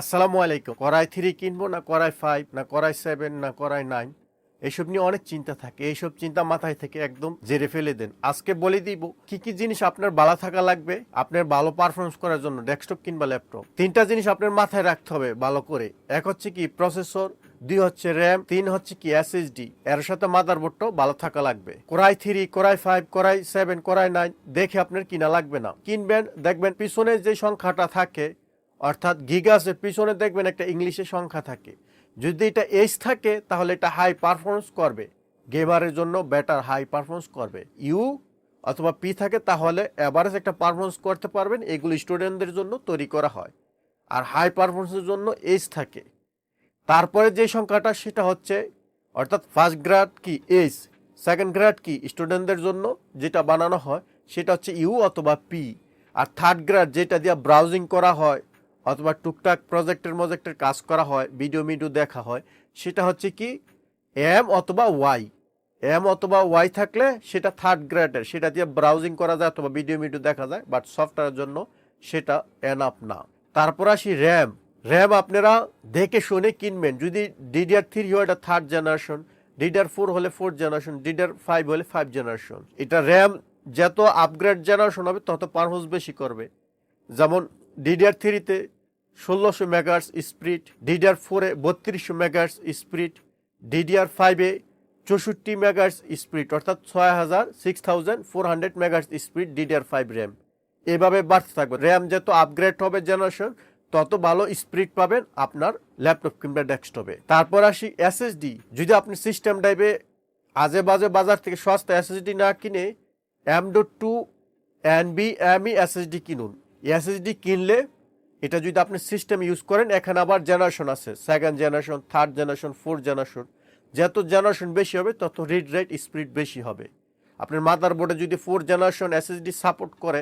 আসসালামু আলাইকুম। করাই থ্রি কিনবো না করাই ফাইভ না করাই সেভেন না করাই নাইন এইসব নিয়ে অনেক চিন্তা থাকে। এইসব চিন্তা মাথায় থেকে একদম জেরে ফেলে দেন। আজকে বলে দিব, কি কি জিনিস আপনার ভালো থাকা লাগবে? আপনার ভালো পারফরমেন্স করার জন্য ডেস্কটপ কিংবা ল্যাপটপ তিনটা জিনিস আপনার মাথায় রাখতে হবে ভালো করে। এক হচ্ছে কি প্রসেসর দুই হচ্ছে র্যাম তিন হচ্ছে কি এসএসডি এর সাথে মাদারবোর্ডটাও ভালো থাকা লাগবে। Core i three core i five core i seven core i nine দেখে আপনার কিনা লাগবে না। কিনবেন, দেখবেন পিছনে যে সংখ্যাটা থাকে অর্থাৎ গিগাসের পিছনে দেখবেন একটা ইংলিশে সংখ্যা থাকে। যদি এটা এইচ থাকে, তাহলে এটা হাই পারফরমেন্স করবে। গেমারের জন্য বেটার হাই পারফরমেন্স করবে। ইউ অথবা পি থাকে, তাহলে অ্যাভারেজ একটা পারফরমেন্স করতে পারবেন। এগুলো স্টুডেন্টদের জন্য তৈরি করা হয়। আর হাই পারফরমেন্সের জন্য এইচ থাকে। তারপরে যে সংখ্যাটা, সেটা হচ্ছে, অর্থাৎ ফার্স্ট গ্রেড কি এইচ সেকেন্ড গ্রেড কি স্টুডেন্টদের জন্য যেটা বানানো হয়, সেটা হচ্ছে ইউ অথবা পি আর থার্ড গ্রেড যেটা দিয়ে ব্রাউজিং করা হয় অথবা টুকটাক প্রজেক্টের মজেক্টের কাজ করা হয় ভিডিও মিডিও দেখা হয়, সেটা হচ্ছে কি এম অথবা ওয়াই এম অথবা ওয়াই থাকলে সেটা থার্ড গ্রেডের সেটা দিয়ে ব্রাউজিং করা যায় অথবা ভিডিও মিডিও দেখা যায় বাট সফটওয়্যারের জন্য সেটা এনাফ না। তারপর আসি র্যাম র্যাম আপনারা দেখে শুনে কিনবেন। যদি ডিডিআর থ্রি হয়, এটা থার্ড জেনারেশন ডিডিআর ফোর হলে ফোর্থ জেনারেশন ডিডিআর ফাইভ হলে ফাইভ জেনারেশন এটা র্যাম যত আপগ্রেড জেনারেশন হবে, তত পারফরমেন্স বেশি করবে। যেমন ডিডিআর থ্রিতে ষোলোশো মেগার্স স্পিড, ডিডিআর ফোরে বত্রিশশো মেগার্স স্পিড, ডিডিআর ফাইভে চৌষট্টি মেগার্স স্পিড, অর্থাৎ ছয় হাজার six thousand four hundred megahertz speed DDR five RAM. এভাবে বাড়তে থাকবে। র্যাম যত আপগ্রেড হবে জেনারেশন তত ভালো স্পিড পাবেন আপনার ল্যাপটপ কিংবা ডেস্কটপে। তারপর আসি এসএসডি যদি আপনি সিস্টেম টাইপে আজে বাজে বাজার থেকে সস্তা এসএসডি না কিনে M dot two M E SSD কিনুন। এসএসডি কিনলে এটা যদি আপনি সিস্টেম ইউজ করেন, এখানে আবার জেনারেশন আছে। Second generation third generation fourth generation যত জেনারেশন বেশি হবে, তত রিড রেট স্পিড বেশি হবে। আপনার মাদার বোর্ডে যদি ফোর জেনারেশন এসএসডি সাপোর্ট করে,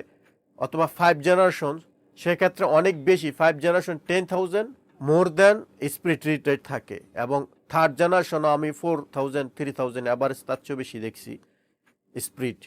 অথবা ফাইভ জেনারেশন সেক্ষেত্রে অনেক বেশি five generation ten thousand more than speed read rate থাকে। এবং থার্ড জেনারেশনও আমি four thousand three thousand average তার চেয়েও বেশি দেখছি স্পিড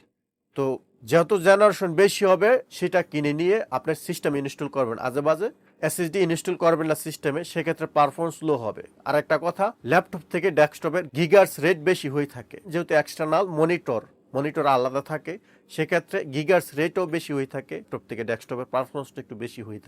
তো যত জেনারেশন বেশি হবে, সেটা কিনে নিয়ে আপনার সিস্টেম ইনস্টল করবেন। আজে বাজে এসএসডি ইনস্টল করবেন না সিস্টেমে সেক্ষেত্রে পারফরমেন্স লো হবে। আর একটা কথা ল্যাপটপ থেকে ডেস্কটপের গিগার্স রেট বেশি হয়ে থাকে। যেহেতু এক্সটার্নাল মনিটর মনিটর আলাদা থাকে, সেক্ষেত্রে গিগার্স রেটও বেশি হয়ে থাকে ল্যাপটপ থেকে ডেস্কটপের পারফরমেন্সটা একটু বেশি হয়ে থাকে।